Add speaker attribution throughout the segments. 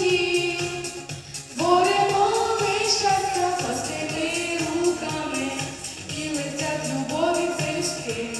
Speaker 1: молоді, боремо ми руками і летять любові присти.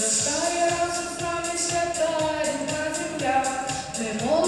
Speaker 1: Настає разом з нами свята, рідна земля, немов.